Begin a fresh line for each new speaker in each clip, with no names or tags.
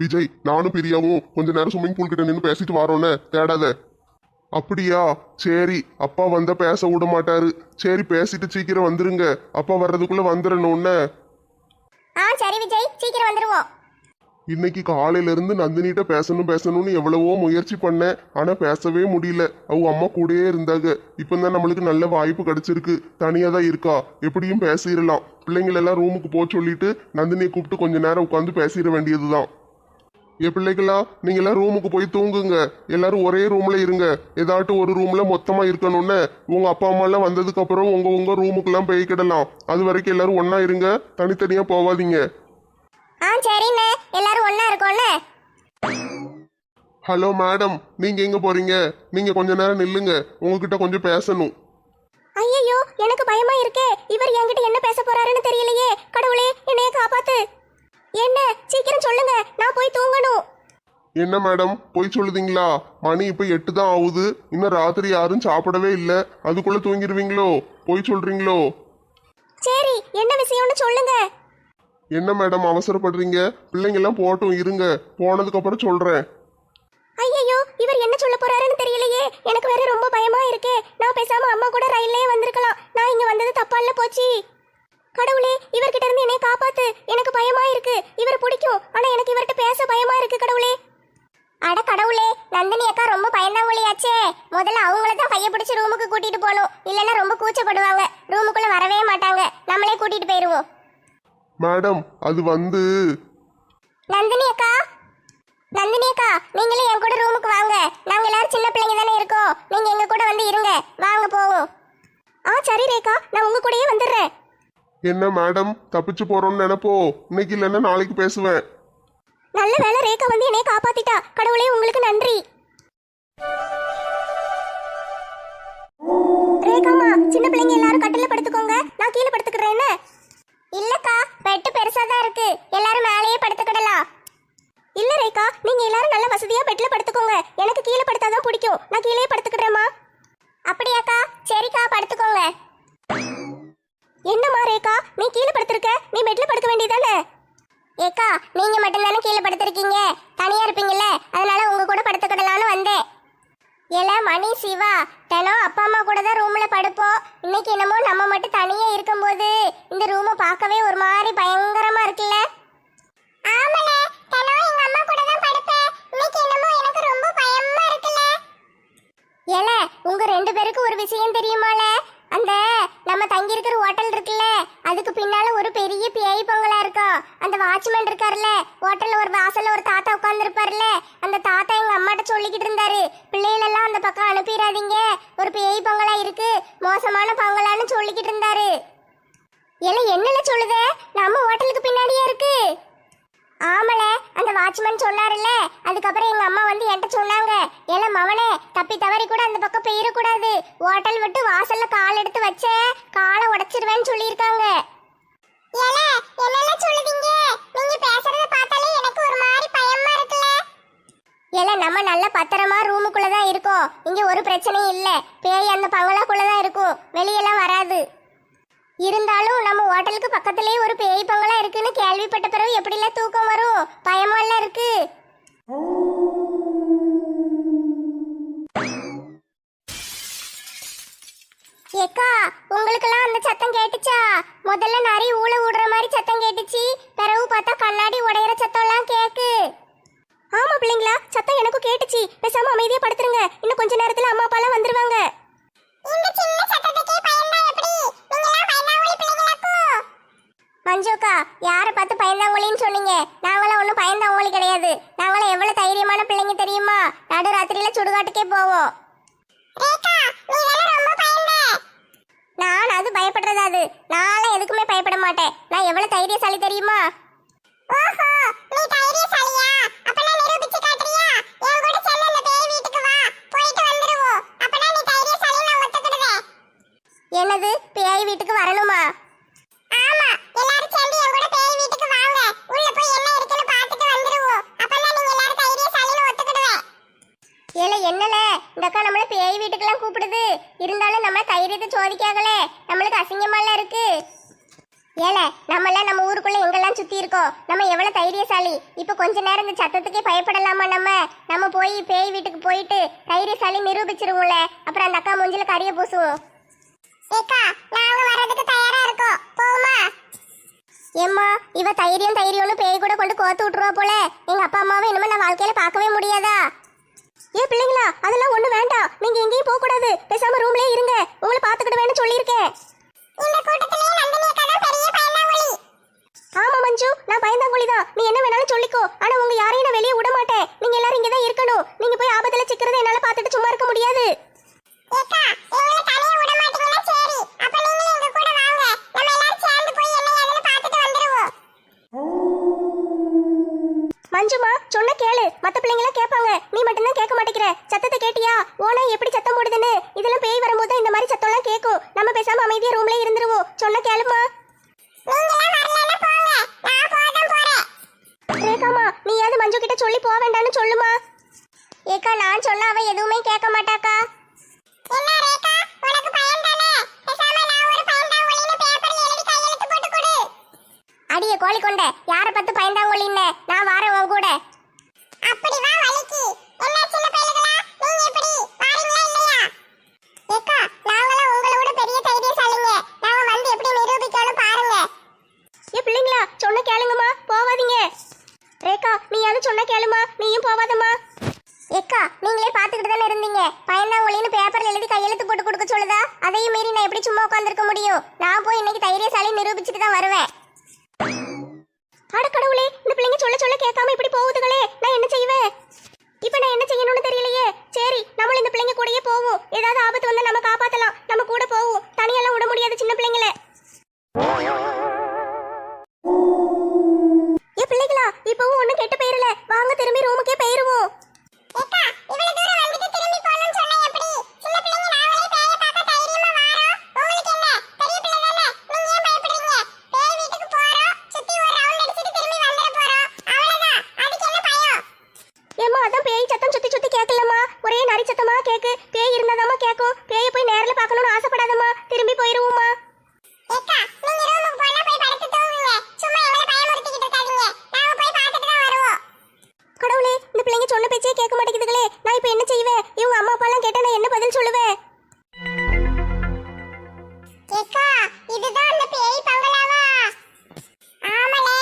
விஜய் நானும் பிரியாவும் கொஞ்ச நேரம் ஸ்விம்மிங் பூல் கிட்ட நின்று பேசிட்டு வரோன்னே தேடாத. அப்படியா? சரி அப்பா வந்தா பேச விட மாட்டாரு. சரி பேசிட்டு சீக்கிரம் வந்துருங்க. அப்பா வர்றதுக்குள்ள வந்துடணும்னு
ஆ சரி விஜய் சீக்கிரம் வந்துருவோம்.
இன்னைக்கு காலையில இருந்து நந்தினிட்ட பேசணும் பேசணும்னு எவ்வளவோ முயற்சி பண்ணேன். ஆனா பேசவே முடியல. அவங்க அம்மா கூடயே இருந்தாங்க. இப்பதான் நம்மளுக்கு நல்ல வாய்ப்பு கிடைச்சிருக்கு. தனியா தான் இருக்கா. எப்படியும் பேசிடலாம். பிள்ளைங்கள எல்லாம் ரூமுக்கு போக சொல்லிட்டு நந்தினியை கூப்பிட்டு கொஞ்ச நேரம் உட்காந்து பேசிட வேண்டியதுதான். என் பிள்ளைகளா நீங்க எல்லாம் ரூமுக்கு போய் தூங்குங்க. எல்லாரும் ஒரே ரூம்ல இருங்க. ஏதாட்டும் ஒரு ரூம்ல மொத்தமா இருக்கணும்னு உங்க அப்பா அம்மா எல்லாம் வந்ததுக்கு அப்புறம் உங்க உங்க ரூமுக்கெல்லாம் போய்க்கிடலாம் அது வரைக்கும் எல்லாரும் ஒண்ணா இருங்க. தனித்தனியா போவாதீங்க.
ஆ சரிண்ணே. எல்லாரும் ஒண்ணா இருக்கோம்ல
ஹலோ மேடம். நீங்க எங்க போறீங்க? நீங்க கொஞ்ச நேரம் நில்லுங்க. உங்ககிட்ட கொஞ்சம் பேசணும்.
ஐயோ எனக்கு பயமா இருக்கே. இவர் என்கிட்ட என்ன பேச போறாருன்னு தெரியலையே. கடவுளே என்னைய காப்பாத்து. என்ன? சீக்கிரம் சொல்லுங்க. நான் போய் தூங்கணும்.
என்ன மேடம்? போய் சொல்லுதீங்களா? மணி இப்ப எட்டு தான் ஆகுது. இன்னும் ராத்திரி யாரும் சாப்பிடவே இல்லை. அதுக்குள்ள தூங்கிடுவீங்களோ போய் சொல்றீங்களோ?
சரி என்ன விஷயம்னு சொல்லுங்க.
என்ன மேடம் அவசரப்படுறீங்க? பிள்ளைங்க எல்லாம் போட்டும் இருங்க. போனதுக்கு அப்புறம் சொல்றேன்.
ஐயோ இவர் என்ன சொல்ல போறாருன்னு தெரியலையே. எனக்கு வேற ரொம்ப பயமா இருக்கே. நான் பேசாம அம்மா கூட ரயில்லே வந்திருக்கலாம். நான் இங்க வந்தது தப்பா இல்ல போச்சு. கடவுளே இவர்கிட்ட இருந்து என்னை காப்பாத்து. எனக்கு பயமா இருக்கு. இவர் பிடிக்கும். ஆனா எனக்கு இவர்கிட்ட பேச பயமா இருக்கு கடவுளே. அட கடவுளே நந்தினி அக்கா ரொம்ப பயந்தாங்குழியாச்சே முதல்ல அவங்கள தான் கைய பிடிச்சு ரூமுக்கு கூட்டிட்டு போகணும். இல்லைன்னா ரொம்ப கூச்சப்படுவாங்க. ரூமுக்குள்ள வரவே மாட்டாங்க. நம்மளே கூட்டிட்டு போயிருவோம்.
மேடம் அது வந்து
நந்தினி அக்கா? நந்தினி அக்கா நீங்களே என் கூட ரூமுக்கு வாங்க. நாங்க எல்லாரும் சின்ன பிள்ளைங்க தானே இருக்கோம். நீங்க எங்க கூட வந்து இருங்க. வாங்க போவோம். ஆ சரி ரேகா நான் உங்க கூடயே வந்துடுறேன்.
என்ன மேடம் தப்பிச்சு போறோம்னு நினைப்போ? இன்னைக்கு இல்லைன்னா நாளைக்கு பேசுவேன்.
நல்ல வேளை ரேகா வந்து என்னைய காப்பாத்திட்டா. கடவுளே உங்களுக்கு நன்றி. ரேகாமா சின்ன பிள்ளைங்க எல்லாரும் கட்டில படுத்துக்கோங்க நான் கீழே படுத்துக்கிறேன் என்ன இல்லக்கா பெட்டு பெருசா தான் இருக்கு எல்லாரும் மேலேயே படுத்துக்கிடலாம் இல்ல ரேகா நீங்க எல்லாரும் நல்ல வசதியா பெட்ல படுத்துக்கோங்க எனக்கு கீழே படுத்தாதான் பிடிக்கும் நான் கீழே படுத்துக்கிறேம்மா அப்படியாக்கா சரிக்கா படுத்துக்கோங்க என்னம்மா ரேகா நீ கீழே படுத்திருக்க நீ பெட்ல படுக்க வேண்டியதானே ஏக்கா நீங்க மட்டும்தானே கீழே படுத்திருக்கீங்க தனியா இருப்பீங்கல்ல அதனால உங்க கூட படுத்துக்கிடலான்னு வந்தேன் ஏல மணி சிவா தினம் அப்பா அம்மா கூட தான் ரூம்ல படுப்போம். இன்னைக்கு என்னமோ நம்ம மட்டும் தனியா இருக்கும்போது இந்த ரூமை பார்க்கவே ஒரு மாதிரி பயங்கரமா இருக்குல்ல? ஆமலே தினம் எங்க அம்மா கூட தான் படுப்பேன். இன்னைக்கு என்னமோ எனக்கு ரொம்ப பயமா இருக்குல்ல? ஏல உங்க ரெண்டு பேருக்கு ஒரு விஷயம் தெரியுமால? அந்த நம்ம தங்கி இருக்கிற ஹோட்டல் இருக்குல்ல அதுக்கு பின்னால ஒரு பெரிய பேய் பொங்கலா இருக்கும் அந்த வாட்ச்மேன் இருக்காருல்ல ஹோட்டல்ல ஒரு வாசல்ல ஒரு தாத்தா உட்காந்துருப்பாருல்ல அந்த தாத்தா எங்க அம்மாட்ட சொல்லிக்கிட்டு இருந்தாரு பிள்ளைகள் எல்லாம் அந்த பக்கம் அனுப்பிடாதீங்க ஒரு பேய் பொங்கலா இருக்கு மோசமான பொங்கலான்னு சொல்லிக்கிட்டு இருந்தாரு. எல்லாம் என்னல சொல்லுதே? நம்ம ஹோட்டலுக்கு பின்னாடியே இருக்கு. ஆமல அந்த வாட்ச்மேன் சொன்னாருல்ல அதுக்கப்புறம் எங்க அம்மா வந்து என்கிட்ட சொன்னாங்க ஏல மவனே தப்பி தவறி கூட அந்த பக்கம் போயிடக்கூடாது ஹோட்டல் விட்டு வாசல்ல கால் எடுத்து வச்ச காலை உடைச்சிருவேன்னு சொல்லியிருக்காங்க. ஏல நம்ம நல்ல பத்திரமா ரூமுக்குள்ள தான் இருக்கோம். இங்க ஒரு பிரச்சனையும் இல்ல. பேய் அந்த பங்களாக்குள்ள தான் இருக்கும். வெளியெல்லாம் வராது. இருந்தாலும் நம்ம ஹோட்டலுக்கு பக்கத்துலயே ஒரு பேய் பங்களா இருக்குன்னு கேள்விப்பட்ட பிறகு எப்படிலாம் தூக்கம் வரும்? பயமெல்லாம் இருக்கு. ஏக்கா உங்களுக்கெல்லாம் அந்த சத்தம் கேட்டுச்சா? முதல்ல நிறைய ஊழ விடுற மாதிரி சத்தம் கேட்டுச்சு. பிறகு பார்த்தா கண்ணாடி உடையிற சத்தம்லாம் கேக்கு. ஆமா பிள்ளைங்களா சத்தம் எனக்கும் கேட்டுச்சு. பேசாம அமைதியா படுத்துருங்க. இன்னும் கொஞ்ச நேரத்துல அம்மா அப்பாலாம் வந்துருவாங்க. இந்த சின்ன சத்தத்துக்கே பயந்தா எப்படி நீங்கலாம் பயந்தாங்கோலி பிள்ளைங்களாக்கும் மஞ்சுக்கா யாரை பார்த்து பயந்தாங்கோலின்னு சொன்னீங்க? நாங்களாம் ஒன்றும் பயந்தாங்கோலி கிடையாது. நாங்களாம் எவ்வளவு தைரியமான பிள்ளைங்க தெரியுமா? நடு ராத்திரியில சுடுகாட்டுக்கே போவோம். நான் அது பயப்படுறது அது? நான்லாம் எதுக்குமே பயப்பட மாட்டேன். நான் எவ்வளவு தைரியசாலி தெரியுமா? ஓஹோ நீ தைரியசாலியா? அப்பனா நிரூபிச்சு காட்டுறியா? என் கூட செல்ல அந்த பேய் வீட்டுக்கு வா. போயிட்டு வந்துருவோம். நீ தைரியசாலி நான் ஒத்துக்கிடுவேன். என்னது? பேய் வீட்டுக்கு வரணுமா? ஏல என்னல? இந்த அக்கா நம்மள பேய் வீட்டுக்கெல்லாம் கூப்பிடுது. இருந்தாலும் நம்ம தைரியத்தை சோதிக்காகலே. நம்மளுக்கு அசிங்கமால இருக்கு. ஏல நம்மளாம் நம்ம ஊருக்குள்ள எங்கெல்லாம் சுத்தி இருக்கோம்? நம்ம எவ்வளவு தைரியசாலி? இப்ப கொஞ்ச நேரம் இந்த சத்தத்துக்கே பயப்படலாமா நம்ம? நம்ம போய் பேய் வீட்டுக்கு போயிட்டு தைரியசாலி நிரூபிச்சிருவோம்ல. அப்புறம் அந்த அக்கா மூஞ்சில கரிய பூசுவோம். ஏக்கா நாங்க ஏம்மா இவ தைரியம் தைரியம்னு பேய் கூட கொண்டு கோத்து விட்டுருவா போல. எங்க அப்பா அம்மாவை இனிமே நான் வாழ்க்கையில பார்க்கவே முடியாதா? ஏ பிள்ளைங்களா அதெல்லாம் ஒண்ணு வேண்டாம். நீங்க எங்கேயும் போக கூடாது பேசாம ரூம்லயே இருங்க. உங்களை பாத்துக்கிடுவேன்னு சொல்லியிருக்கேன். ஆமா மஞ்சு. நான் பயந்தாங்குழி தான். நீ என்ன வேணாலும் சொல்லிக்கோ. ஆனா உங்க யாரையும் நான் வெளியே விட மாட்டேன். நீங்க எல்லாரும் இங்க தான் இருக்கணும். நீங்க போய் ஆபத்துல சிக்கிறத என்னால பார்த்துட்டு சும்மா இருக்க முடியாது. ஓனா எப்படி சத்தம் போடுதுன்னு? இதெல்லாம் பேய் வரும்போது தான் இந்த மாதிரி சத்தம்லாம் கேட்கும். நம்ம பேசாம அமைதியா ரூம்ல இருந்துருவோம். சொன்ன கேளுமா ரேகாமா நீயாவது மஞ்சு கிட்ட சொல்லி போக வேண்டாம்னு சொல்லுமா. ஏக்கா நான் சொல்ல அவ எதுவுமே கேட்க மாட்டாக்கா. என்ன ரேகா? உனக்கு பயம் தானே? பேசாம நான் ஒரு பயந்தாங்கொழின்னு பேப்பர்ல எழுதி கையெழுத்து போட்டு கொடு. அடியே கோழி கொண்ட. யார பத்து பயந்தாங்கொழின்னு நான் வாரேன் உன் கூட. அப்படி வா வலிக்கு என்ன சின்ன பையலுகளா நீங்க எப்படி வாரீங்களா இல்லையா ஏக்கா நாங்களாம் உங்களோட பெரிய தைரியசாலிங்க நாங்க வந்து எப்படி நிரூபிக்கணும் பாருங்க ஏ பிள்ளைங்களா சொன்ன கேளுங்கம்மா போவாதீங்க. ரேகா நீ யாரும் சொன்ன கேளுமா நீயும் போவாதம்மா. ஏக்கா நீங்களே பார்த்துக்கிட்டு தானே இருந்தீங்க. பயந்தாங்கொழின்னு பேப்பர்ல எழுதி கையெழுத்து போட்டு கொடுக்க சொல்லுதா? அதையும் மீறி நான் எப்படி சும்மா உட்காந்துருக்க முடியும்? நான் போய் இன்னைக்கு தைரியசாலி நிரூபிச்சுட்டு தான் வருவேன். அடக்கடவுளே இந்த பிள்ளைங்க சொல்ல சொல்ல கேட்காம இப்படி போகுதுகளே நான் என்ன செய்வேன்? இப்போ நான் என்ன செய்யணும்னு தெரியலையே. சரி நம்மளும் இந்த பிள்ளைங்க கூடயே போவோம். ஏதாவது ஆபத்து வந்தா நம்ம காப்பாத்தலாம். நம்ம கூட போ போயிடாதம்மா ஒரே நரிச்சத்தமா கேக்கு. பேய் இருந்தாதாம்மா கேக்கும். பேயை போய் நேரில் பார்க்கணும்னு ஆசைப்படாதம்மா. திரும்பி போயிருவோம்மா. கடவுளே இந்த பிள்ளைங்க சொன்ன பேச்சே கேட்க மாட்டேங்குதுங்களே நான் இப்போ என்ன செய்வேன்? இவங்க அம்மா அப்பாலாம் கேட்டால் நான் என்ன பதில் சொல்லுவேன்? இதுதான் அந்த பேய் பங்களாவா? ஆமலே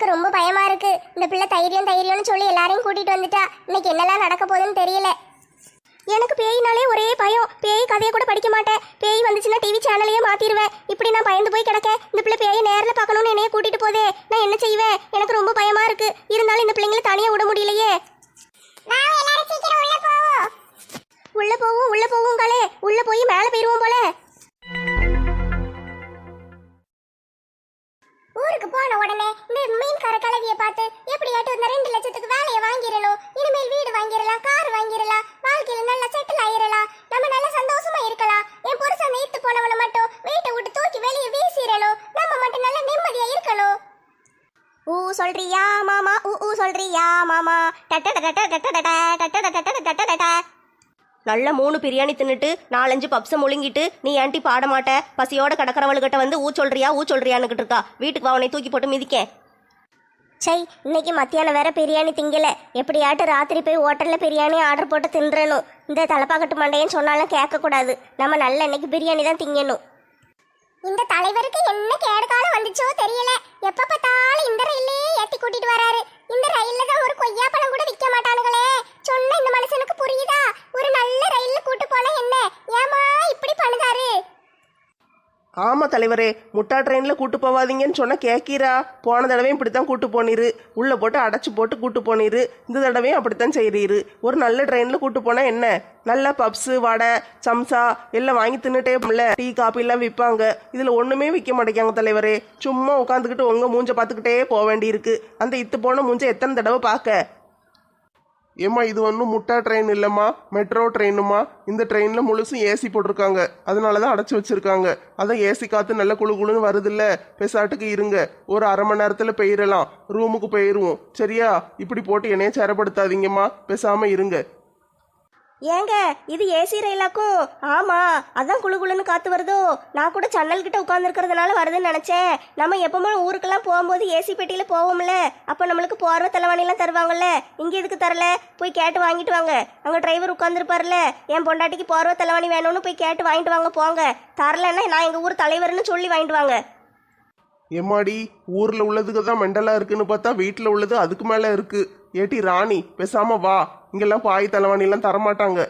எனக்கு ரொம்ப பயமா இருக்கு. இந்த பிள்ளை தைரியம் தைரியம்னு சொல்லி எல்லாரையும் கூட்டிட்டு வந்துட்டா. இன்னைக்கு என்னெல்லாம் நடக்க போகுதுன்னு தெரியல. எனக்கு பேயினாலே ஒரே பயம். பேய் கதையை கூட படிக்க மாட்டேன். பேய் வந்துச்சுன்னா டிவி சேனலையே மாத்திடுவேன் இப்படி நான் பயந்து போய் கிடக்க இந்த பிள்ளை பேயை நேரில் பார்க்கணும்னு என்னைய கூட்டிட்டு போதே. நான் என்ன செய்வேன்? எனக்கு ரொம்ப பயமா இருக்கு. இருந்தாலும் இந்த பிள்ளைங்களை தனியா விட முடியலையே. உள்ள போவோம். உள்ள போவோம் காலே உள்ள போய் மேலே போயிருவோம் போல. ஊருக்கு போன உடனே இந்த மீன் கர கலவிய பார்த்து எப்படியாட்டும் இந்த ரெண்டு லட்சத்துக்கு வேலையை வாங்கிடணும்? இனிமேல் வீடு வாங்கிடலாம் கார் வாங்கிடலாம் வாழ்க்கையில நல்லா செட்டில் ஆயிரலாம் நம்ம நல்லா சந்தோஷமா இருக்கலாம். என் புருஷன் நீத்து போனவனை மட்டும் வீட்டை விட்டு தூக்கி வெளியே வீசிடணும். நம்ம மட்டும் நல்லா நிம்மதியா இருக்கணும். ஊ சொல்றியா மாமா? ஊ ஊ சொல்றியா மாமா? டட்ட டட்ட டட்ட டட்ட டட்ட டட்ட டட்ட டட்ட
நல்ல மூணு பிரியாணி தின்னுட்டு நாலஞ்சு பப்ஸை முழுங்கிட்டு நீ ஏன்டி பாட மாட்ட? பசியோட கடற்கரவளுகிட்ட வந்து ஊ சொல்றியா? ஊ சொல்றியான்னுகிட்டு இருக்கா. வீட்டுக்கு வா உன்னை தூக்கி போட்டு மிதிக்கேன்.
சை இன்னைக்கு மத்தியானம் வேற பிரியாணி திங்கல. எப்படியாட்டு ராத்திரி போய் ஹோட்டல்ல பிரியாணி ஆர்டர் போட்டு தின்றணும். இந்த தலப்பாக்கட்டு மண்டையன்னு சொன்னாலும் கேட்க கூடாது நம்ம நல்ல இன்னைக்கு பிரியாணி தான் திங்கணும். இந்த தலைவருக்கு என்ன கேடு வந்துச்சோ தெரியல. எப்ப பார்த்தாலும் இந்த ரயிலே ஏத்தி கூட்டிட்டு வராரு. இந்த ரயில்ல தான் ஒரு கொய்யா பழம் கூட விற்க மாட்டானுங்களே. சொன்ன இந்த மனுஷனுக்கு புரியுதா? ஒரு நல்ல ரயில்ல கூட்டு போனா என்ன? ஏமா இப்படி பண்ணுதாரு?
ஆமாம் தலைவரே முட்டா ட்ரெயினில் கூட்டு போவாதீங்கன்னு சொன்னால் கேட்கிறா போன தடவையும் இப்படி தான் கூட்டு போனீரு. உள்ளே போட்டு அடைச்சி போட்டு கூட்டு போனீரு. இந்த தடவையும் அப்படித்தான் செய்கிறீரு ஒரு நல்ல ட்ரெயினில் கூட்டு போனால் என்ன? நல்ல பப்ஸு வடை சம்சா எல்லாம் வாங்கி தின்னுட்டே போல டீ காப்பிலாம் விற்பாங்க இதில் ஒன்றுமே விற்க மாட்டேங்காங்க தலைவரே. சும்மா உட்காந்துக்கிட்டு உங்கள் மூஞ்சை பார்த்துக்கிட்டே போக வேண்டியிருக்கு. அந்த இத்து போன மூஞ்சை எத்தனை தடவை பார்க்க? ஏம்மா இது ஒன்றும் முட்டா ட்ரெயின் இல்லைம்மா மெட்ரோ ட்ரெயினுமா இந்த ட்ரெயினில் முழுசும் ஏசி போட்டிருக்காங்க. அதனால தான் அடைச்சி வச்சுருக்காங்க. அதான் ஏசி காற்று நல்ல குளு குளுன்னு வருதுல்ல. பெசாட்டுக்கு இருங்க. ஒரு அரை மணி நேரத்தில் போயிடலாம் ரூமுக்கு போயிடுவோம் சரியா? இப்படி போட்டு என்னைய சேரப்படுத்தாதீங்கம்மா. பேசாமல் இருங்க.
ஏங்க இது ஏசி ரயிலாக்கும். ஆமா அதான் குளு குளுன்னு காத்து வருதோ. நான் கூட சன்னல் கிட்ட உட்காந்துருக்கிறதுனால வருதுன்னு நினைச்சேன். நம்ம எப்பவுமே ஊருக்கெல்லாம் போகும்போது ஏசி பெட்டியில போவோம்ல. அப்ப நம்மளுக்கு போர்வை தலைவாணிலாம் தருவாங்கல்ல. இங்க எதுக்கு தரல? போய் கேட்டு வாங்கிட்டு வாங்க. அங்க டிரைவர் உட்காந்துருப்பார்ல என் பொண்டாட்டிக்கு போர்வ தலைவாணி வேணும்னு போய் கேட்டு வாங்கிட்டு வாங்க போங்க. தரலன்னா நான் எங்க ஊர் தலைவர்னு சொல்லி வாங்கிட்டு வாங்க.
எம்மாடி ஊரில் உள்ளதுக்கு தான் மெண்டலா இருக்குன்னு பார்த்தா வீட்டில் உள்ளது அதுக்கு மேலே இருக்கு. ஏட்டி ராணி பேசாம வா. இங்கெல்லாம் பாய் தலைவாணிலாம் தரமாட்டாங்க.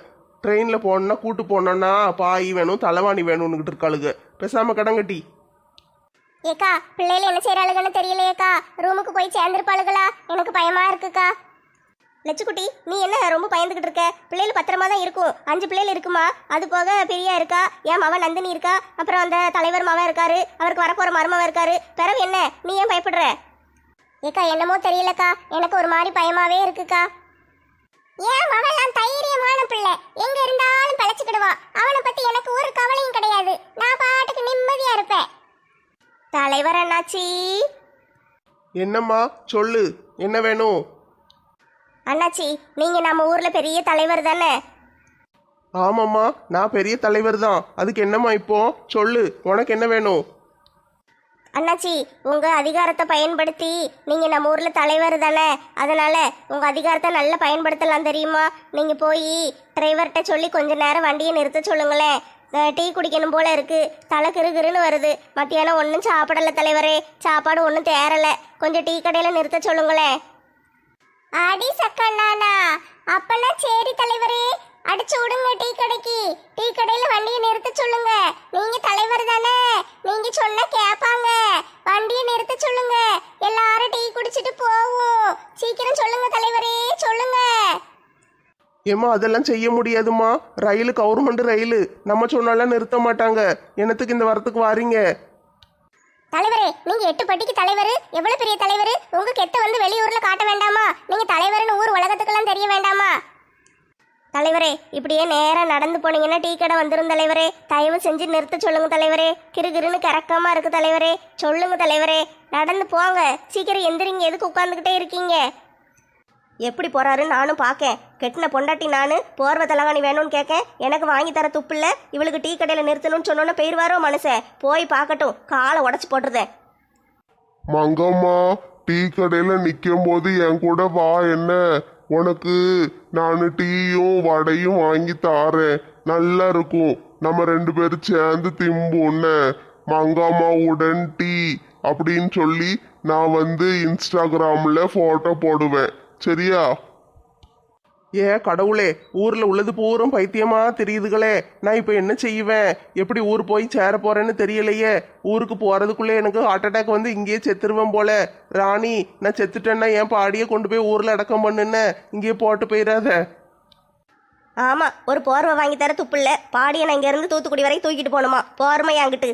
ட்ரெயினில் போகணுன்னா கூட்டு போனோன்னா பாய் வேணும் தலைவாணி வேணும்னுக்கிட்டு இருக்காளுங்க பேசாம கடங்கட்டி
ஏக்கா பிள்ளைகள் என்ன செய்யறாளுங்கன்னு தெரியலையேக்கா. ரூமுக்கு போய் சேர்ந்துருப்பாளுகளா? எனக்கு பயமா இருக்குக்கா?
லட்சுக்குட்டி நீ என்ன ரொம்ப பயந்துகிட்டு இருக்க? பிள்ளைகள் பத்திரமா தான் இருக்கும். அஞ்சு பிள்ளைகள் இருக்குமா? அது போக பிரியா இருக்கா? என் மவன் நந்தினி இருக்கா? அப்புறம் அந்த தலைவர் மவன் இருக்காரு. அவருக்கு வரப்போற மருமவன் இருக்காரு. பிறகு என்ன? நீ ஏன் பயப்படுற?
ஏக்கா என்னமோ தெரியலக்கா. எனக்கு ஒரு மாதிரி பயமாவே இருக்குக்கா. ஏன் அவெல்லாம் தைரியமான பிள்ளை? எங்க இருந்தாலும் பழச்சிக்கிடுவா. அவனை பத்தி எனக்கு ஒரு கவலையும் கிடையாது. நான் பாட்டுக்கு நிம்மதியா இருப்பேன்.
தலைவர் அண்ணாச்சி.
என்னம்மா? சொல்லு. என்ன வேணும்?
அண்ணாச்சி நீங்க நம்ம ஊர்ல பெரிய தலைவர் தானே?
ஆமாம்மா. நான் பெரிய தலைவர் தான். அதுக்கு என்னம்மா இப்போ? சொல்லு. உனக்கு என்ன வேணும்?
அண்ணாச்சி உங்க அதிகாரத்தை பயன்படுத்தி நீங்க நம்ம ஊர்ல தலைவர் தானே? அதனால உங்க அதிகாரத்தை நல்லா பயன்படுத்தலாம் தெரியுமா? நீங்க போய் டிரைவர்கிட்ட சொல்லி கொஞ்ச நேரம் வண்டியை நிறுத்த சொல்லுங்களேன். டீ குடிக்கணும் போல இருக்கு. தலை கிறுகிறுன்னு வருது. மத்தியானம் ஒன்றும் சாப்பிடல தலைவரே. சாப்பாடு ஒன்றும் தேரல கொஞ்சம் டீ கடையில் நிறுத்த சொல்லுங்களேன்.
அடி சக்கண்ணானா அப்பனா சரி தலைவரே. அடிச்சு விடுங்க டீ கடைக்கு. டீ கடையில வண்டியை நிறுத்த சொல்லுங்க. நீங்க தலைவர் தானே? நீங்க சொன்னா கேட்பாங்க வண்டியை நிறுத்த சொல்லுங்க. எல்லாரும் டீ குடிச்சிட்டு போவோம். சீக்கிரம் சொல்லுங்க தலைவரே சொல்லுங்க.
ஏம்மா அதெல்லாம் செய்ய முடியாதும்மா. Rail government rail. நம்ம சொன்னாலாம் நிறுத்த மாட்டாங்க. என்னத்துக்கு இந்த வரத்துக்கு வாரீங்க?
தலைவரே நீங்க எட்டு பட்டிக்கு தலைவர். எவ்வளவு பெரிய தலைவர்? உங்க கெத்த வந்து வெளியூர்ல காட்ட வேண்டாமா? நீங்க தலைவர்னு ஊர் உலகத்துக்கெல்லாம் தெரிய வேண்டாமா?
தலைவரே இப்படியே நேராக நடந்து போனீங்கன்னா டீ கடை வந்துடும் தலைவரே. தயவு செஞ்சு நிறுத்த சொல்லுங்க தலைவரே. கிறுகிறுன்னு கறக்கமா இருக்கு தலைவரே. சொல்லுங்க தலைவரே. நடந்து போங்க. சீக்கிரம் எந்திரிங்க. எதுக்கு உட்காந்துக்கிட்டே இருக்கீங்க? எப்படி போறாரு? நானும் பார்க்கேன். கெட்டின பொண்டாட்டி நானு. போர்வை தலகாணி வேணும்னு கேட்க எனக்கு வாங்கி தர துப்பில்ல இவளுக்கு டீ கடையில் நிறுத்தணும்னு சொன்னோன்னே போயிருவாரோ மனுஷன். போய் பார்க்கட்டும். காலை உடச்சி போட்டுருதேன்.
மங்கம்மா டீ கடையில நிற்கும் போது என் கூட வா என்ன? உனக்கு நான் டீயும் வடையும் வாங்கி தாரேன். நல்லா இருக்கும் நம்ம ரெண்டு பேரும் சேர்ந்து திம்போன்னு. உடன் டீ அப்படின்னு சொல்லி நான் வந்து இன்ஸ்டாகிராமில் ஃபோட்டோ போடுவேன். சரியா?
ஏ கடவுளே ஊர்ல உள்ளது பூரம் பைத்தியமா தெரியுதுகளே. நான் இப்போ என்ன செய்வேன்? எப்படி ஊர் போய் சேர போறேன்னு தெரியலையே. ஊருக்கு போறதுக்குள்ளே எனக்கு ஹார்ட் அட்டாக் வந்து இங்கேயே செத்துருவேன் போல. ராணி நான் செத்துட்டேன்னா என் பாடியை கொண்டு போய் ஊர்ல அடக்கம் பண்ணுன்னு இங்கேயே போட்டு போயிடாத
ஆமா ஒரு போர்வை வாங்கி தர துப்பில்ல பாடியை நான் இங்க இருந்து தூத்துக்குடி வரை தூக்கிட்டு போகணுமா? போர்மை அங்கிட்டு